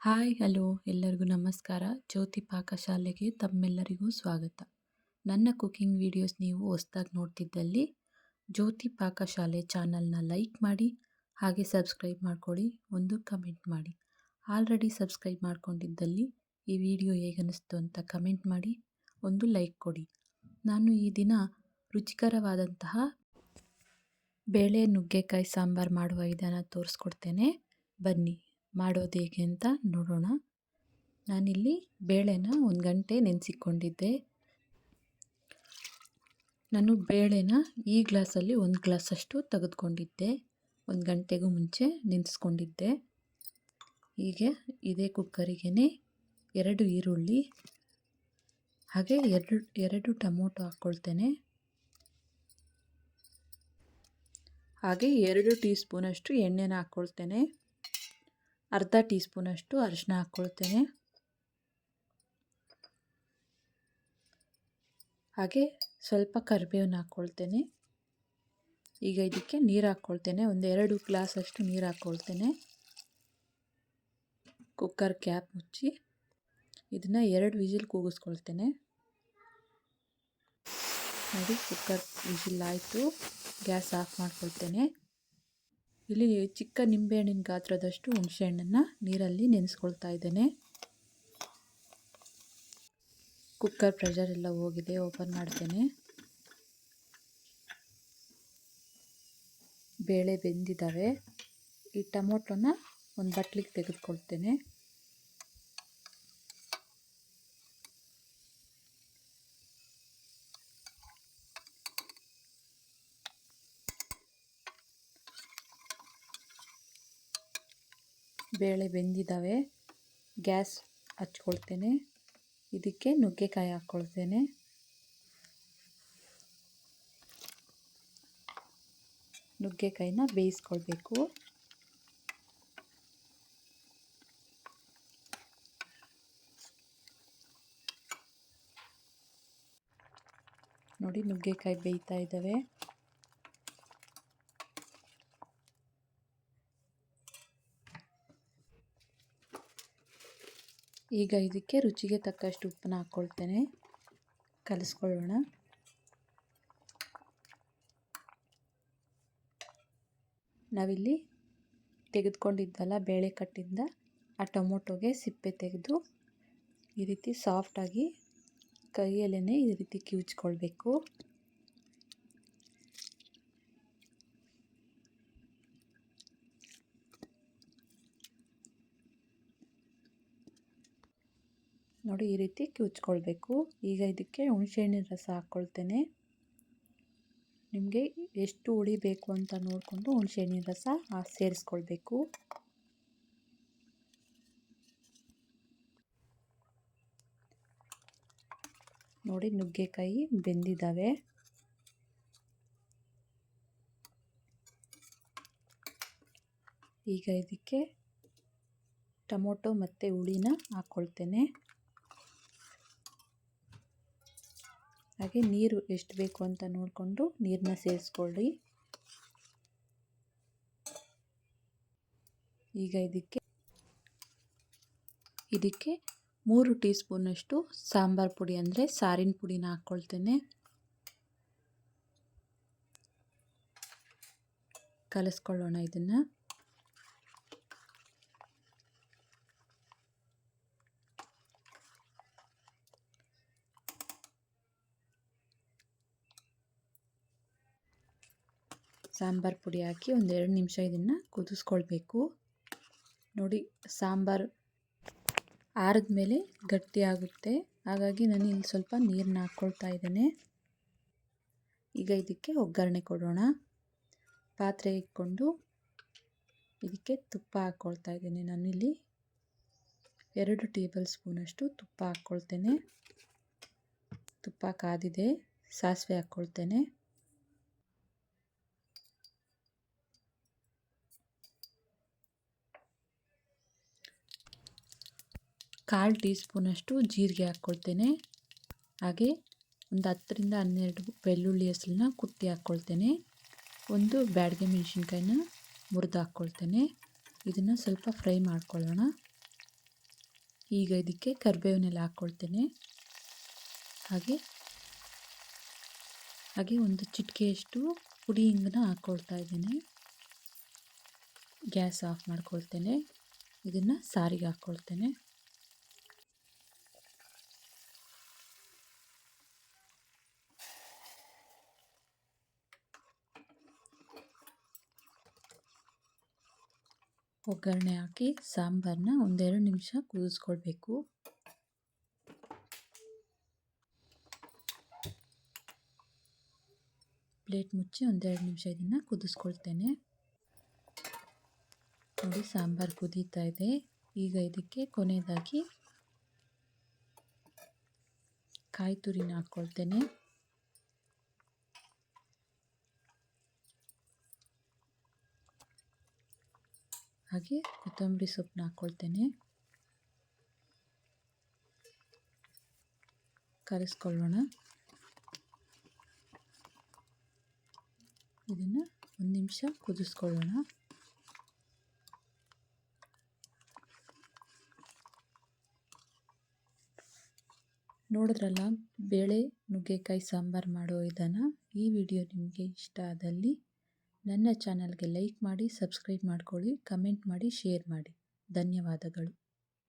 Hi, hello, ಎಲ್ಲರಿಗೂ ನಮಸ್ಕಾರ. ಜ್ಯೋತಿ ಪಾಕಶಾಲೆಗೆ ತಮ್ಮೆಲ್ಲರಿಗೂ ಸ್ವಾಗತ. ನನ್ನ ಕುಕಿಂಗ್ ವಿಡಿಯೋಸ್ ನೀವು ಹೊಸ್ದಾಗಿ ನೋಡ್ತಿದ್ದಲ್ಲಿ, ಜ್ಯೋತಿ ಪಾಕಶಾಲೆ ಚಾನಲ್ನ ಲೈಕ್ ಮಾಡಿ, ಹಾಗೆ ಸಬ್ಸ್ಕ್ರೈಬ್ ಮಾಡ್ಕೊಳ್ಳಿ, ಒಂದು ಕಮೆಂಟ್ ಮಾಡಿ. ಆಲ್ರೆಡಿ ಸಬ್ಸ್ಕ್ರೈಬ್ ಮಾಡ್ಕೊಂಡಿದ್ದಲ್ಲಿ ಈ ವಿಡಿಯೋ ಹೇಗನ್ನಿಸ್ತು ಅಂತ ಕಮೆಂಟ್ ಮಾಡಿ, ಒಂದು ಲೈಕ್ ಕೊಡಿ. ನಾನು ಈ ದಿನ ರುಚಿಕರವಾದಂತಹ ಬೇಳೆ, ನುಗ್ಗೆಕಾಯಿ, ಸಾಂಬಾರು ಮಾಡುವ ವಿಧಾನ ತೋರಿಸ್ಕೊಡ್ತೇನೆ. ಬನ್ನಿ ಮಾಡೋದು ಹೇಗೆ ಅಂತ ನೋಡೋಣ. ನಾನಿಲ್ಲಿ ಬೇಳೆನ ಒಂದು ಗಂಟೆ ನೆನೆಸಿಕೊಂಡಿದ್ದೆ. ನಾನು ಬೇಳೆನ ಈ ಗ್ಲಾಸಲ್ಲಿ ಒಂದು ಗ್ಲಾಸಷ್ಟು ತೆಗೆದುಕೊಂಡಿದ್ದೆ. ಒಂದು ಗಂಟೆಗೂ ಮುಂಚೆ ನೆನೆಸ್ಕೊಂಡಿದ್ದೆ. ಹೀಗೆ ಇದೇ ಕುಕ್ಕರಿಗೆ ಎರಡು ಈರುಳ್ಳಿ, ಹಾಗೆ ಎರಡು ಎರಡು ಟೊಮೊಟೊ ಹಾಕ್ಕೊಳ್ತೇನೆ ಹಾಗೆ ಎರಡು ಟೀ ಸ್ಪೂನಷ್ಟು ಎಣ್ಣೆನ ಹಾಕ್ಕೊಳ್ತೇನೆ ಅರ್ಧ ಟೀ ಸ್ಪೂನಷ್ಟು ಅರಿಶಿನ ಹಾಕ್ಕೊಳ್ತೇನೆ. ಹಾಗೆ ಸ್ವಲ್ಪ ಕರಿಬೇವನ್ನ ಹಾಕ್ಕೊಳ್ತೇನೆ. ಈಗ ಇದಕ್ಕೆ ನೀರು ಹಾಕ್ಕೊಳ್ತೇನೆ. ಒಂದು ಎರಡು ಗ್ಲಾಸಷ್ಟು ನೀರು ಹಾಕ್ಕೊಳ್ತೇನೆ. ಕುಕ್ಕರ್ ಕ್ಯಾಪ್ ಮುಚ್ಚಿ ಇದನ್ನು ಎರಡು ವಿಜಿಲ್ ಕೂಗಿಸ್ಕೊಳ್ತೇನೆ. ನೋಡಿ ಕುಕ್ಕರ್ ವಿಜಿಲ್ ಆಯಿತು. ಗ್ಯಾಸ್ ಆಫ್ ಮಾಡ್ಕೊಳ್ತೇನೆ. ಇಲ್ಲಿ ಚಿಕ್ಕ ನಿಂಬೆಹಣ್ಣಿನ ಗಾತ್ರದಷ್ಟು ಹುಣಸೆಹಣ್ಣನ್ನು ನೀರಲ್ಲಿ ನೆನೆಸ್ಕೊಳ್ತಾ ಇದ್ದೇನೆ. ಕುಕ್ಕರ್ ಪ್ರೆಷರ್ ಎಲ್ಲ ಹೋಗಿದೆ, ಓಪನ್ ಮಾಡ್ತೇನೆ. ಬೇಳೆ ಬೆಂದಿದ್ದಾವೆ. ಈ ಟೊಮೊಟೊನ ಒಂದು ಬಟ್ಲಿಗೆ ತೆಗೆದುಕೊಳ್ತೇನೆ. ಬೇಳೆ ಬೆಂದಿದ್ದಾವೆ. ಗ್ಯಾಸ್ ಹಚ್ಕೊಳ್ತೇನೆ. ಇದಕ್ಕೆ ನುಗ್ಗೆಕಾಯಿ ಹಾಕ್ಕೊಳ್ತೇನೆ. ನುಗ್ಗೆಕಾಯಿನ ಬೇಯಿಸ್ಕೊಳ್ಬೇಕು. ನೋಡಿ ನುಗ್ಗೆಕಾಯಿ ಬೇಯ್ತಾ ಇದ್ದಾವೆ. ಈಗ ಇದಕ್ಕೆ ರುಚಿಗೆ ತಕ್ಕಷ್ಟು ಉಪ್ಪನ್ನ ಹಾಕ್ಕೊಳ್ತೇನೆ ಕಲಿಸ್ಕೊಳ್ಳೋಣ. ನಾವಿಲ್ಲಿ ತೆಗೆದುಕೊಂಡಿದ್ದಲ್ಲ ಬೇಳೆ ಕಟ್ಟಿಂದ ಆ ಟೊಮೊಟೊಗೆ ಸಿಪ್ಪೆ ತೆಗೆದು ಈ ರೀತಿ ಸಾಫ್ಟಾಗಿ ಕೈಯಲ್ಲೇ ಈ ರೀತಿ ಕಿವುಚ್ಕೊಳ್ಬೇಕು. ನೋಡಿ ಈ ರೀತಿ ಕಿವುಚ್ಕೊಳ್ಬೇಕು ಈಗ ಇದಕ್ಕೆ ಹುಣಸೆಹಣ್ಣಿನ ರಸ ಹಾಕ್ಕೊಳ್ತೇನೆ. ನಿಮಗೆ ಎಷ್ಟು ಹುಳಿ ಬೇಕು ಅಂತ ನೋಡಿಕೊಂಡು ಹುಣಸೆಹಣ್ಣಿನ ರಸ ಸೇರಿಸ್ಕೊಳ್ಬೇಕು. ನೋಡಿ ನುಗ್ಗೆಕಾಯಿ ಬೆಂದಿದ್ದಾವೆ ಈಗ ಇದಕ್ಕೆ ಟೊಮೊಟೊ ಮತ್ತು ಹುಳಿನ ಹಾಕ್ಕೊಳ್ತೇನೆ. ಹಾಗೆ ನೀರು ಎಷ್ಟು ಬೇಕು ಅಂತ ನೋಡಿಕೊಂಡು ನೀರನ್ನ ಸೇರಿಸ್ಕೊಳ್ಳಿ. ಈಗ ಇದಕ್ಕೆ ಇದಕ್ಕೆ ಮೂರು ಟೀ ಸ್ಪೂನಷ್ಟು ಸಾಂಬಾರು ಪುಡಿ ಅಂದರೆ ಸಾರಿನ ಪುಡಿನ ಹಾಕ್ಕೊಳ್ತೇನೆ. ಕಲಿಸ್ಕೊಳ್ಳೋಣ ಇದನ್ನು. ಸಾಂಬಾರು ಪುಡಿ ಹಾಕಿ ಒಂದು ಎರಡು ನಿಮಿಷ ಇದನ್ನು ಕುದಿಸ್ಕೊಳ್ಬೇಕು. ನೋಡಿ, ಸಾಂಬಾರು ಆರಿದ ಮೇಲೆ ಗಟ್ಟಿಯಾಗುತ್ತೆ ಹಾಗಾಗಿ ನಾನು ಇಲ್ಲಿ ಸ್ವಲ್ಪ ನೀರನ್ನ ಹಾಕ್ಕೊಳ್ತಾ ಇದ್ದೇನೆ. ಈಗ ಇದಕ್ಕೆ ಒಗ್ಗರಣೆ ಕೊಡೋಣ. ಪಾತ್ರೆ ಇಟ್ಕೊಂಡು ಇದಕ್ಕೆ ತುಪ್ಪ ಹಾಕ್ಕೊಳ್ತಾ ಇದ್ದೇನೆ ಇಲ್ಲಿ. ಎರಡು ಟೇಬಲ್ ಸ್ಪೂನಷ್ಟು ತುಪ್ಪ ಹಾಕ್ಕೊಳ್ತೇನೆ ತುಪ್ಪ ಕಾದಿದೆ, ಸಾಸಿವೆ ಹಾಕ್ಕೊಳ್ತೇನೆ ಕಾಲು ಟೀ ಸ್ಪೂನಷ್ಟು ಜೀರಿಗೆ ಹಾಕ್ಕೊಳ್ತೇನೆ. ಹಾಗೆ ಒಂದು ಹತ್ತರಿಂದ ಹನ್ನೆರಡು ಬೆಳ್ಳುಳ್ಳಿ ಹೆಸಲನ್ನ ಕುಟ್ಟಿ ಹಾಕ್ಕೊಳ್ತೇನೆ. ಒಂದು ಬ್ಯಾಡಗೆ ಮೆಣಸಿನ್ಕಾಯಿನ ಮುರಿದು ಹಾಕ್ಕೊಳ್ತೇನೆ. ಇದನ್ನು ಸ್ವಲ್ಪ ಫ್ರೈ ಮಾಡ್ಕೊಳ್ಳೋಣ. ಈಗ ಇದಕ್ಕೆ ಕರಿಬೇವನ್ನೆಲ್ಲ ಹಾಕ್ಕೊಳ್ತೇನೆ. ಹಾಗೆ ಹಾಗೆ ಒಂದು ಚಿಟಿಕೆಯಷ್ಟು ಪುಡಿ ಹಿಂಗನ್ನ ಹಾಕ್ಕೊಳ್ತಾ ಇದ್ದೀನಿ. ಗ್ಯಾಸ್ ಆಫ್ ಮಾಡ್ಕೊಳ್ತೇನೆ. ಇದನ್ನು ಸಾರಿಗೆ ಹಾಕ್ಕೊಳ್ತೇನೆ. ಒಗ್ಗರಣೆ ಹಾಕಿ ಸಾಂಬಾರನ್ನ ಒಂದೆರಡು ನಿಮಿಷ ಕುದಿಸ್ಕೊಳ್ಬೇಕು ಪ್ಲೇಟ್ ಮುಚ್ಚಿ ಒಂದೆರಡು ನಿಮಿಷ ಇದನ್ನು ಕುದಿಸ್ಕೊಳ್ತೇನೆ. ನೋಡಿ, ಸಾಂಬಾರು ಕುದೀತಾ ಇದೆ. ಈಗ ಇದಕ್ಕೆ ಕೊನೆಯದಾಗಿ ಕಾಯಿ ತುರಿನ ಹಾಕ್ಕೊಳ್ತೇನೆ. ಹಾಗೆ ಕೊತ್ತಂಬರಿ ಸೊಪ್ಪನ್ನ ಹಾಕ್ಕೊಳ್ತೇನೆ ಕರೆಸ್ಕೊಳ್ಳೋಣ. ಇದನ್ನು ಒಂದು ನಿಮಿಷ ಕುದಿಸ್ಕೊಳ್ಳೋಣ. ನೋಡಿದ್ರಲ್ಲ, ಬೇಳೆ, ನುಗ್ಗೆಕಾಯಿ, ಸಾಂಬಾರು ಮಾಡೋ ವಿಧಾನ ಈ ವಿಡಿಯೋ ನಿಮಗೆ ಇಷ್ಟ ಆದಲ್ಲಿ ನನ್ನ ಚಾನಲ್ಗೆ ಲೈಕ್ ಮಾಡಿ ಸಬ್ಸ್ಕ್ರೈಬ್ ಮಾಡ್ಕೊಳ್ಳಿ ಕಮೆಂಟ್ ಮಾಡಿ ಶೇರ್ ಮಾಡಿ. ಧನ್ಯವಾದಗಳು.